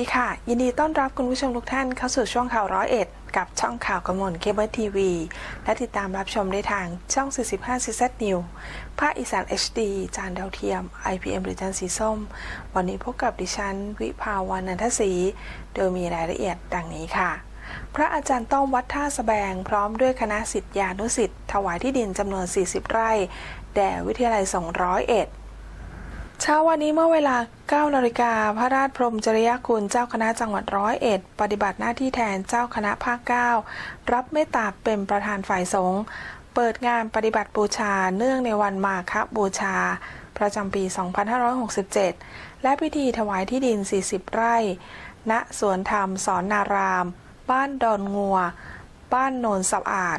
ดีค่ะ ยินดีต้อนรับคุณผู้ชมทุกท่านเข้าสู่ช่วงข่าวร้อยเอ็ดกับช่องข่าวกมลเคเบิลทีวีและติดตามรับชมได้ทางช่อง 45 CZ New ภาคอีสาน HD จานดาวเทียม IPM หรือจานสีส้ม วันนี้พบกับดิฉัน วิภาวันนันทศรีโดยมีรายละเอียดดังนี้ค่ะ พระอาจารย์ต้อมวัดท่าสแบง พร้อมด้วยคณะสิทธิานุสิทธิ์ถวายที่ดินจำนวน 40 ไร่ แด่วิทยาลัยสงฆ์ร้อย เช้าวันนี้เมื่อเวลา 9 นาฬิกา พระราชพรมจริยคุณเจ้าคณะจังหวัดร้อยเอ็ด ปฏิบัติหน้าที่แทนเจ้าคณะภาค 9 รับเมตตาเป็นประธานฝ่ายสงฆ์ เปิดงานปฏิบัติบูชา เนื่องในวันมาฆบูชา ประจำปี 2567 และพิธีถวายที่ดิน 40 ไร่ ณ สวนธรรมสอนนาราม บ้านดอนงัว บ้านโนนสะอาด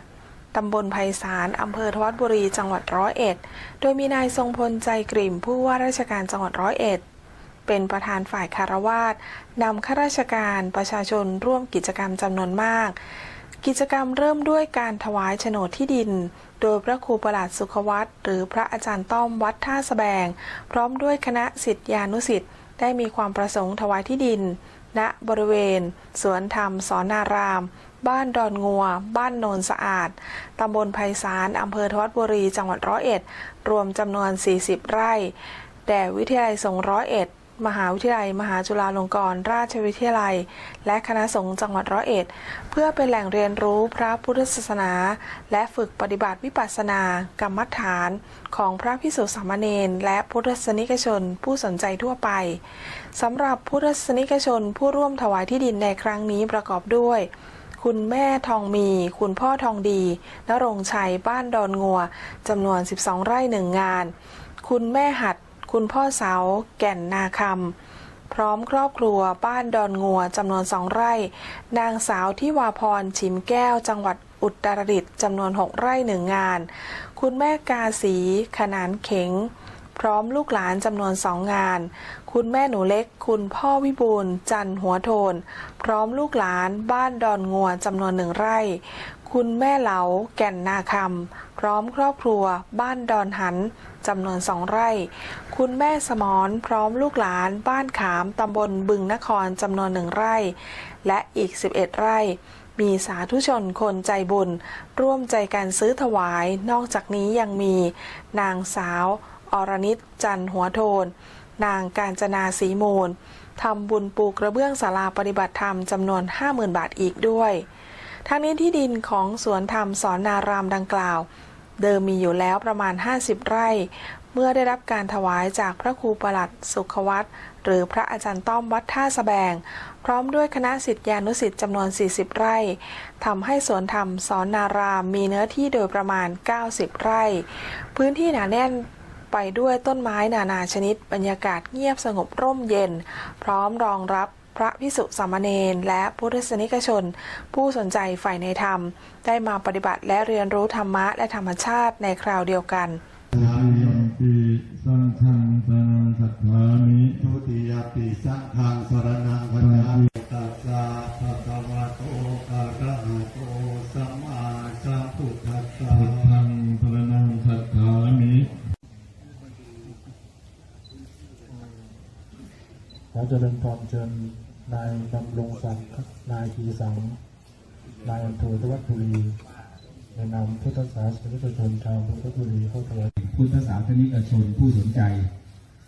ตำบลไพศาลอำเภอทวัดบุรี จังหวัดร้อยเอ็ด โดยมีนายทรงพลใจกริ่มผู้ว่าราชการจังหวัดร้อยเอ็ด เป็นประธานฝ่ายคารวาสนำข้าราชการประชาชนร่วมกิจกรรมจำนวนมาก กิจกรรมเริ่มด้วยการถวายโฉนดที่ดิน โดยพระครูประหลัดสุขวัตหรือพระอาจารย์ต้อมวัดท่าสแบง พร้อมด้วยคณะสิทธิานุสิทธิ์ได้มีความประสงค์ถวายที่ดิน ณบริเวณ สวนธรรมสอนนาราม บ้านดอนงัว บ้านโนนสะอาด ตำบลไพศาลอำเภอทวัดบุรี จังหวัดร้อยเอ็ด รวมจำนวน 40 ไร่ แด่วิทยาลัยสงฆ์ร้อยเอ็ด มหาวิทยาลัย มหาจุฬาลงกรณราชวิทยาลัย และคณะสงฆ์จังหวัดร้อยเอ็ด เพื่อเป็นแหล่งเรียนรู้พระพุทธศาสนา และฝึกปฏิบัติวิปัสสนากรรมฐาน ของพระพิสุสามเณรและพุทธศนิกชนผู้สนใจทั่วไปสำหรับพุทธศนิกชนผู้ร่วมถวายที่ดินในครั้งนี้ประกอบด้วย คุณแม่ทองมี คุณพ่อทองดีนรงชัยบ้านดอนงัวจำนวน 12 ไร่หนึ่งงาน คุณแม่หัด คุณพ่อเสา แก่นนาคำพร้อมครอบครัวบ้านดอนงัวจำนวนสองไร่ นางสาวทิวาพรชิมแก้ว จังหวัดอุตรดิตถ์จำนวน 6 ไร่หนึ่งงาน คุณแม่กาสี ขนานเข็ง พร้อมลูกหลานจำนวนสองงาน คุณแม่หนูเล็ก คุณพ่อวิบูลจันทร์หัวโทน พร้อมลูกหลานบ้านดอนงัวจำนวนหนึ่งไร่ คุณแม่เหลาแก่นนาคำพร้อมครอบครัว บ้านดอนหันจำนวนสองไร่ คุณแม่สมรพร้อมลูกหลาน บ้านขามตำบลบึงนครจำนวนหนึ่งไร่ และอีก 11 ไร่มีสาธุชนคนใจบุญ ร่วมใจกันซื้อถวาย นอกจากนี้ยังมี นางสาว อรนิตจันหัวโทน นางการจนาสีมูลทำบุญปูกระเบื้องศาลาปฏิบัติธรรมจำนวน 50,000 บาทอีกด้วย ทั้งนี้ที่ดินของสวนธรรมสอนนารามดังกล่าว เดิมมีอยู่แล้วประมาณ 50 ไร่ เมื่อได้รับการถวายจากพระครูประหลัดสุขวัตหรือพระอาจารย์ต้อมวัดท่าสแบง พร้อมด้วยคณะสิทธิานุสิทธิ์จำนวน 40 ไร่ทำให้สวนธรรมสอนนารามมีเนื้อที่โดยประมาณ 90 ไร่ พื้นที่หนาแน่น ไปด้วยต้นไม้นานาชนิดบรรยากาศเงียบสงบร่มเย็น พร้อมรองรับพระพิสุสามเณรและพุทธศนิกชน ผู้สนใจใฝ่ในธรรม ได้มาปฏิบัติและเรียนรู้ธรรมะและธรรมชาติในคราวเดียวกันปิสังฆังสนังสัทธามิทุติยปิสังฆังสรณังคัจฉามิตัสสะ เจริญพรเชิญนายดำรงศักดิ์นายกีสังนายอำเภอทวัดบุรีในนามพุทธศาสนิกชนชาวพุทธบุรีเข้าถวายพุทธศาสนิกชนผู้สนใจ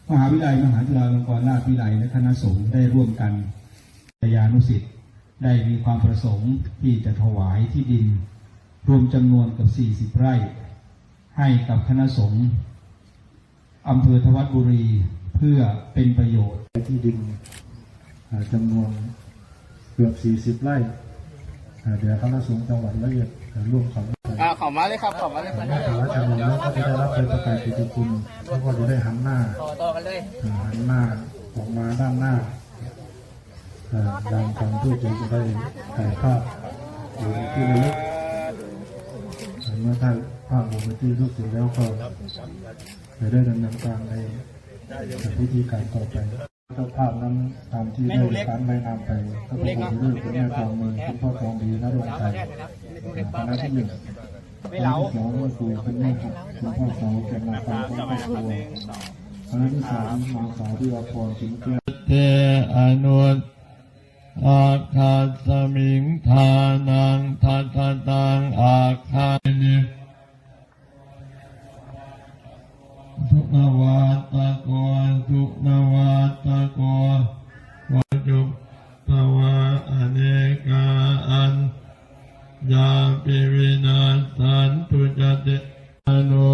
มหาวิทยาลัยมหาจุฬาลงกรณราชวิทยาลัยและคณะสงฆ์ได้ร่วมกันพยานุสิทธิ์ได้มีความประสงค์ที่จะถวายที่ดิน รวมจำนวนกับ 40 ไร่ ให้กับคณะสงฆ์อำเภอทวัดบุรี พื่อเป็นประโยชน์ที่ดินอ่าจำนวนเกือบ 40 ไร่อ่าเดี๋ยวคณะสงฆ์จังหวัดละเอียดอ่าร่วมกันอ่าขอมาเลยครับขอมาเลยครับถวายจำนวนแล้วก็จะได้รับเป็นประกาศกิตติคุณแล้วก็จะได้หันหน้าต่อต่อกันเลยอ่าหันหน้าออกมาด้านหน้าอ่าดังกันเพื่อที่จะได้ถ่ายภาพอยู่ในที่ระลึกอ่าเมื่อถ่ายภาพลงในที่ระลึกเสร็จแล้วก็จะได้ดำเนินการใน พิธีการต่อไปเจ้าภาพนั้นตามที่ได้การใบนามไปก็เป็นคนที่เลือกคุณแม่ทองมือคุณพ่อทองดีนรงค์ชัยคณะที่หนึ่งคณะที่สองก็คือคุณแม่ครับคุณพ่อสาวแก่นนาการของครอบครัวคณะที่สามนางสาวที่วาพรสิงห์แก้วเทอนุตอาคาสมิงทานังทัตตังอาคานิ สุนวาตะโกสุนวาตะโกวาจุตวะอเนกาอันยาปิวินาสันตุจติอนุ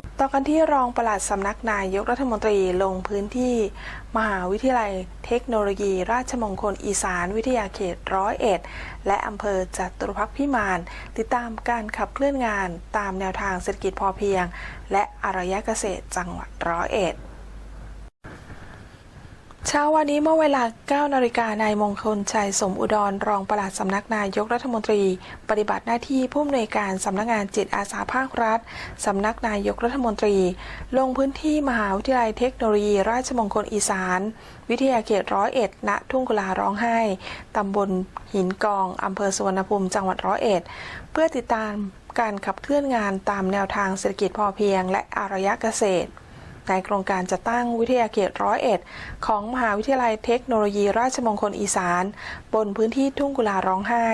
ต่อกันที่รองปลัดสำนักนายกรัฐมนตรีลงพื้นที่ มหาวิทยาลัยเทคโนโลยี ราชมงคลอีสานวิทยาเขตร้อยเอ็ดและอำเภอจตุรพักษ์พิมาน ติดตามการขับเคลื่อนงานตามแนวทางเศรษฐกิจพอเพียง และอารยะเกษตรจังหวัดร้อยเอ็ด เช้าวันนี้เมื่อเวลา 9 นาฬิกานายมงคลชัยสมอุดรรองปลัดสำนักนายกรัฐมนตรี ปฏิบัติหน้าที่ผู้อำนวยการสำนักงานจิตอาสาภาครัฐสำนักนายกรัฐมนตรี ลงพื้นที่มหาวิทยาลัยเทคโนโลยี ราชมงคลอีสาน วิทยาเขตร้อยเอ็ดณทุ่งกุลาร้องไห้ตำบลหินกองอำเภอสุวรรณภูมิจังหวัดร้อยเอ็ด เพื่อติดตามการขับเคลื่อนงานตามแนวทางเศรษฐกิจพอเพียง และอารยะเกษตร ในโครงการจะตั้งวิทยาเขตร้อยเอ็ดของมหาวิทยาลัยเทคโนโลยีราชมงคลอีสาน บนพื้นที่ทุ่งกุลาร้องไห้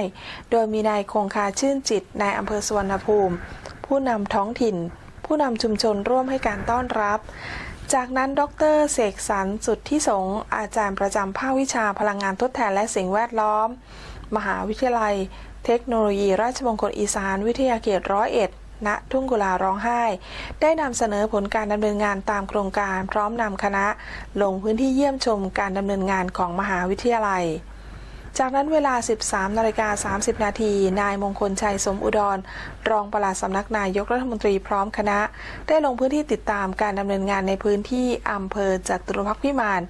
โดยมีนายคงคาชื่นจิตนายอำเภอสุวรรณภูมิ ผู้นำท้องถิ่น ผู้นำชุมชนร่วมให้การต้อนรับจากนั้น ดร เสกสรรสุดที่สงฆ์อาจารย์ประจำภาควิชาพลังงานทดแทนและสิ่งแวดล้อม มหาวิทยาลัย เทคโนโลยีราชมงคลอีสานวิทยาเขตร้อยเอ็ด ณทุ่งกุลาร้องไห้ ได้นำเสนอผลการดำเนินงานตามโครงการพร้อมนำคณะ ลงพื้นที่เยี่ยมชมการดำเนินงานของมหาวิทยาลัยจากนั้นเวลา 13นาฬิกา30 นาที นายมงคลชัยสมอุดร รองปลัดสำนักนายกรัฐมนตรีพร้อมคณะ ได้ลงพื้นที่ติดตามการดำเนินงานในพื้นที่อำเภอจตุรพักษ์พิมาน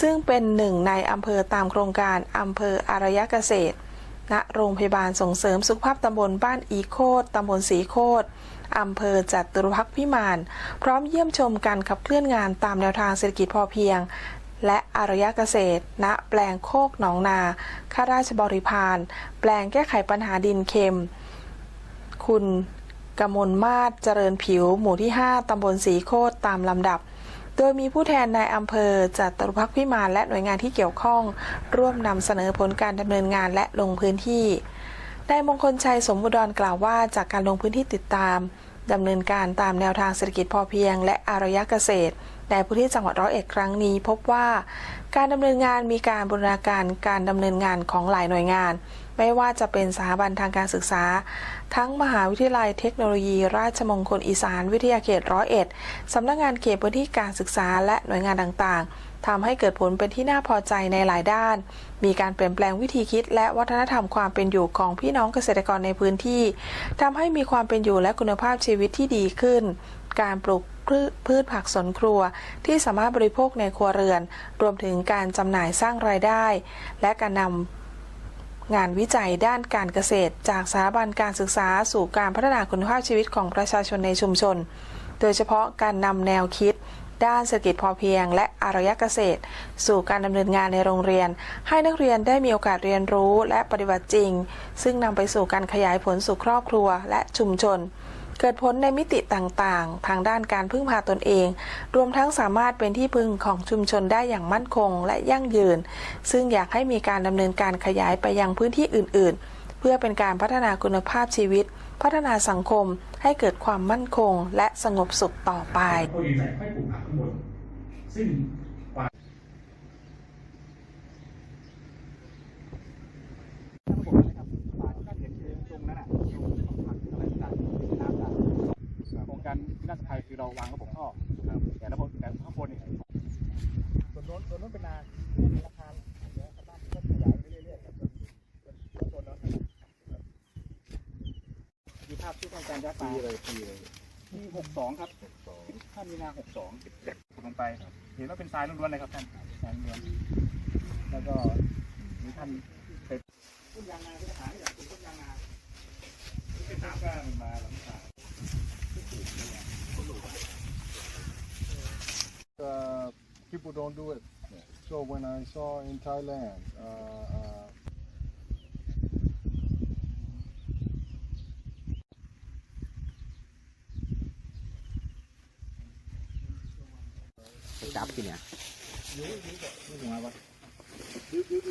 ซึ่งเป็นหนึ่งในอำเภอตามโครงการอำเภออารยะเกษตร ณโรงพยาบาลส่งเสริมสุขภาพตำบลบ้านอีโคดตำบลสีโคดอำเภอจัตุรพักษ์พิมาน พร้อมเยี่ยมชมการขับเคลื่อนงานตามแนวทางเศรษฐกิจพอเพียง และอารยเกษตร ณ แปลงโคกหนองนา ข้าราชบริพาร แปลงแก้ไขปัญหาดินเค็ม คุณกมลมาศเจริญผิว หมู่ที่ 5 ตำบลสีโคดตามลำดับ โดยมีผู้แทนนายอำเภอจัดตุรพักพิมานและหน่วยงานที่เกี่ยวข้อง ร่วมนำเสนอผลการดำเนินงานและลงพื้นที่นายมงคลชัยสมบุดรกล่าวว่าจากการลงพื้นที่ติดตามดำเนินการตามแนวทางเศรษฐกิจพอเพียง และอารยเกษตรในพื้นที่จังหวัดร้อยเอ็ดครั้งนี้ พบว่าการดำเนินงานมีการบูรณาการการดำเนินงานของหลายหน่วยงาน ไม่ว่าจะเป็นสถาบันทางการศึกษา ทั้งมหาวิทยาลัยเทคโนโลยี ราชมงคลอีสานวิทยาเขตร้อยเอ็ดสำนักงานเขตพื้นที่การศึกษาและหน่วยงานต่างๆทำให้เกิดผลเป็นที่น่าพอใจในหลายด้าน มีการเปลี่ยนแปลงวิธีคิด และวัฒนธรรมความเป็นอยู่ของพี่น้องเกษตรกรในพื้นที่ทำให้มีความเป็นอยู่และคุณภาพชีวิตที่ดีขึ้น การปลูกพืชพืชผักสวนครัวที่สามารถบริโภคในครัวเรือน รวมถึงการจำหน่ายสร้างรายได้ และการนำ งานวิจัยด้านการเกษตร จากสถาบันการศึกษาสู่การพัฒนาคุณภาพชีวิตของประชาชนในชุมชน โดยเฉพาะการนำแนวคิด ด้านเศรษฐกิจพอเพียง และอารยเกษตร สู่การดำเนินงานในโรงเรียน ให้นักเรียนได้มีโอกาสเรียนรู้และปฏิบัติจริง ซึ่งนำไปสู่การขยายผลสู่ครอบครัวและชุมชน เกิดผลในมิติต่างๆ ทางด้านการพึ่งพาตนเอง รวมทั้งสามารถเป็นที่พึ่งของชุมชนได้อย่างมั่นคงและยั่งยืน ซึ่งอยากให้มีการดำเนินการขยายไปยังพื้นที่อื่น ๆ เพื่อเป็นการพัฒนาคุณภาพชีวิต พัฒนาสังคมให้เกิดความมั่นคง และสงบสุขต่อไปซึ่งกว่าโครงการน่าจะไทยคือเราวางระบบท่อแต่ระบบแต่ข้างบนเนี่ยส่วนโน้นส่วนโน้นเป็นนาราคา ยะ ปีเลยปีเลยปีหกสองครับท่านมีนาหกสองลงไป เห็นว่าเป็นทรายล้วนๆเลยครับท่านทรายล้วนแล้วก็มีท่านไปต้นยางนาที่หายจากต้นยางนาที่เป็นต้นกล้ามันมาหลังคา uh, people don't do it. So when I saw in Thailand, uh, uh, จับที่อ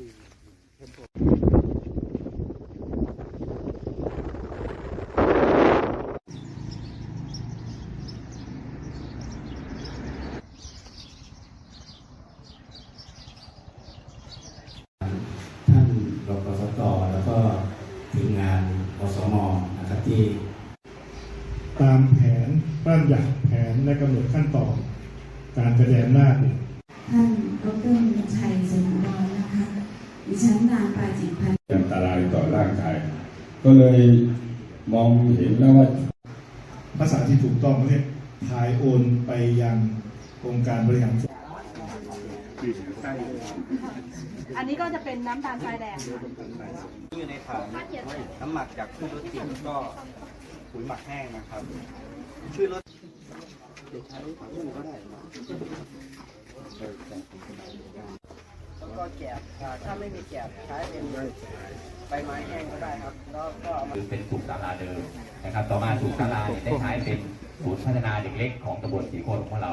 นี่ยท่านรปภตแล้วก็ทีมงานอสมนะครับที่ ตามแผนบ้านอยากแผนและกำหนดขั้นตอน การกระจายอำนาจเนี่ย ท่านดรมีชัยสมรนะคะ ดิฉันนางปาจิตพันธ์อันตรายต่อร่างกาย ก็เลยมองเห็นแล้วว่าภาษาที่ถูกต้องเรียกถ่ายโอนไปยังองค์การบริหารส่วนอันนี้ก็จะเป็นน้ำตาลทรายแดงอยู่ในถังน้ำหมักจากพืชรสจิตก็ปุ๋ยหมักแห้งนะครับพืชรสจะใช้ผักบุ้งก็ได้นะ แล้วก็แกบอ่าถ้าไม่มีแกบใช้เป็นใบไม้แห้งก็ได้ครับ แล้วก็เอามา คือเป็นถูกศาลาเดิมนะครับ ต่อมาถูกศาลาเนี่ยได้ใช้เป็นศูนย์พัฒนาเด็กเล็กของตำบลสีโคนของเรา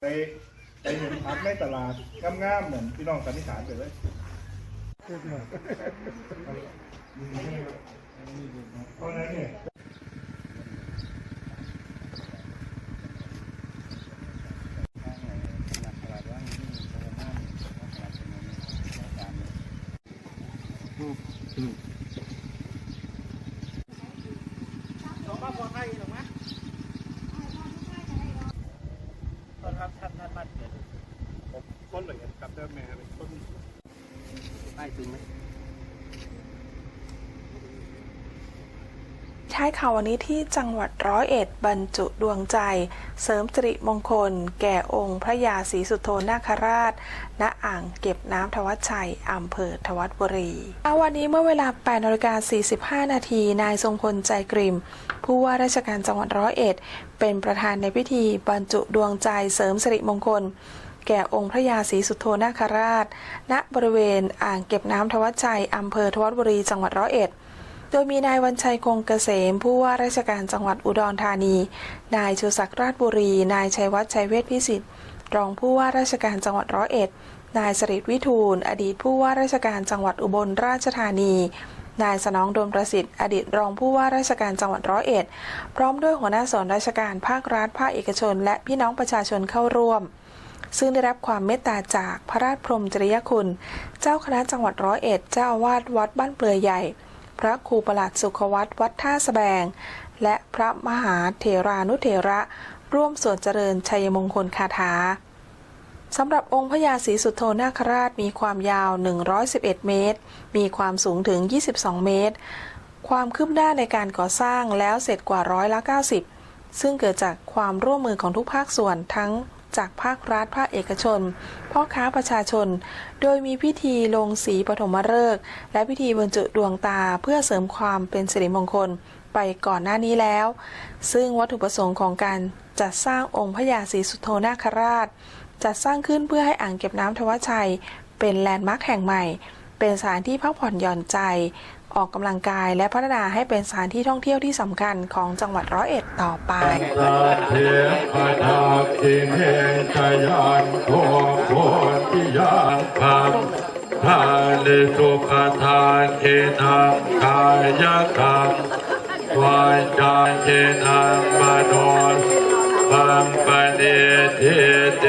ไปไปเห็นพักในตลาดงามๆเหมือนพี่น้องสันนิษฐานไปเลยเพราะฉะนั้นเนี่ย ต้นครับท่านท่านมาเกิดผมต้นเหมือนกันกับเดิมแม่เป็นต้น ใต้ตึงไหม ใช้ข่าววันนี้ที่จังหวัดร้อยเอ็ดบรรจุดวงใจ เสริมสิริมงคล แก่องค์พระยาศรีสุโธนาคราช ณอ่างเก็บน้ำทวัชชัยอำเภอทวัดบุรีเอาวันนี้เมื่อเวลา8นาฬิกา45 นาทีนายทรงพลใจกริม ผู้ว่าราชการจังหวัดร้อยเอ็ด เป็นประธานในพิธีบรรจุดวงใจเสริมสิริมงคลแก่องค์พระยาศรีสุโธนาคราช ณ บริเวณอ่างเก็บน้ำทวัชชัยอำเภอทวัดบุรี จังหวัดร้อยเอ็ด โดยมีนายวันชัยคงเกษม ผู้ว่าราชการจังหวัดอุดรธานี นายชูศักดิ์ราชบุรี นายชัยวัฒน์ชัยเวชพิสิทธิ์ รองผู้ว่าราชการจังหวัดร้อยเอ็ด นายสริตวิทูล อดีตผู้ว่าราชการจังหวัดอุบลราชธานี นายสนองดมประสิทธิ์ อดีตรองผู้ว่าราชการจังหวัดร้อยเอ็ด พร้อมด้วยหัวหน้าส่วนราชการภาครัฐภาคเอกชน และพี่น้องประชาชนเข้าร่วมซึ่งได้รับความเมตตาจากพระราชพรมจริยคุณ เจ้าคณะจังหวัดร้อยเอ็ด เจ้าอาวาสวัดบ้านเปลือยใหญ่ พระครูประหลัดสุขวัตวัดท่าสแบง และพระมหาเถรานุเถระ ร่วมสวดเจริญชัยมงคลคาถาสำหรับองค์พระยาศรีสุโธนาคราชมีความยาว 111 เมตร มีความสูงถึง 22 เมตร ความคืบหน้าในการก่อสร้างแล้วเสร็จกว่าร้อยละ 90 ซึ่งเกิดจากความร่วมมือของทุกภาคส่วนทั้ง จากภาครัฐภาคเอกชน พ่อค้าประชาชน โดยมีพิธีลงสีปฐมฤกษ์และพิธีบรรจุดวงตาเพื่อเสริมความเป็นสิริมงคลไปก่อนหน้านี้แล้ว ซึ่งวัตถุประสงค์ของการจัดสร้างองค์พระยาศรีสุโธนาคราช จัดสร้างขึ้นเพื่อให้อ่างเก็บน้ำทวชัย เป็นแลนด์มาร์คแห่งใหม่ เป็นสถานที่พักผ่อนหย่อนใจ ออกกำลังกายและพัฒนาให้เป็นสถานที่ท่องเที่ยวที่สำคัญของจังหวัดร้อยเอ็ดต่อไปเทพนาคิเนชยันโทโพธิยาคังทานสุขทานเกนังกายกังวาจาเกนังมโนบังปะเนทิเต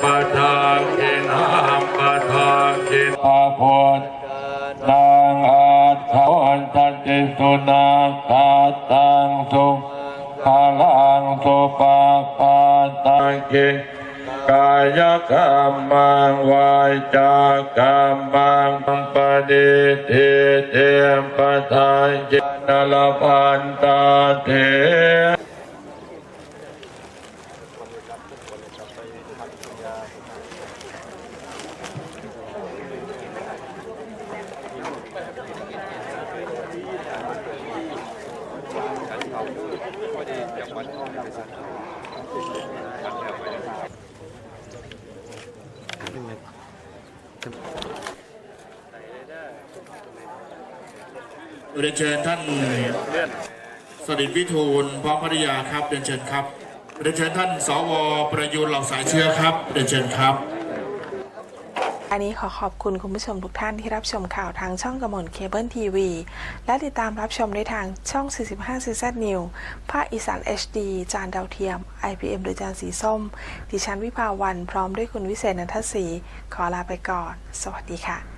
ปทาเกนังปทาเกนาพนางอาทวันตันติ สุนาคาตังสุภาลังสุปาปาตังเกกายกรรมังวาจากรรมังปฏิทิเตมปทายจินลพันตาเถ เรียนเชิญท่านสดิตวิทูลพร้อมภริยาครับเรียนเชิญครับเรียนเชิญท่านสวประยูนเหล่าสายเชื้อครับเรียนเชิญครับ อันนี้ขอขอบคุณคุณผู้ชมทุกท่านที่รับชมข่าวทางช่องกระมวลเคเบิลทีวีและติดตามรับชมได้ทางช่อง 45 CZ New ภาคอีสาน HD จานดาวเทียม IPM โดยจานสีส้ม ดิฉันวิภาวันพร้อมด้วยคุณวิเศษนันทศรีขอลาไปก่อน สวัสดีค่ะ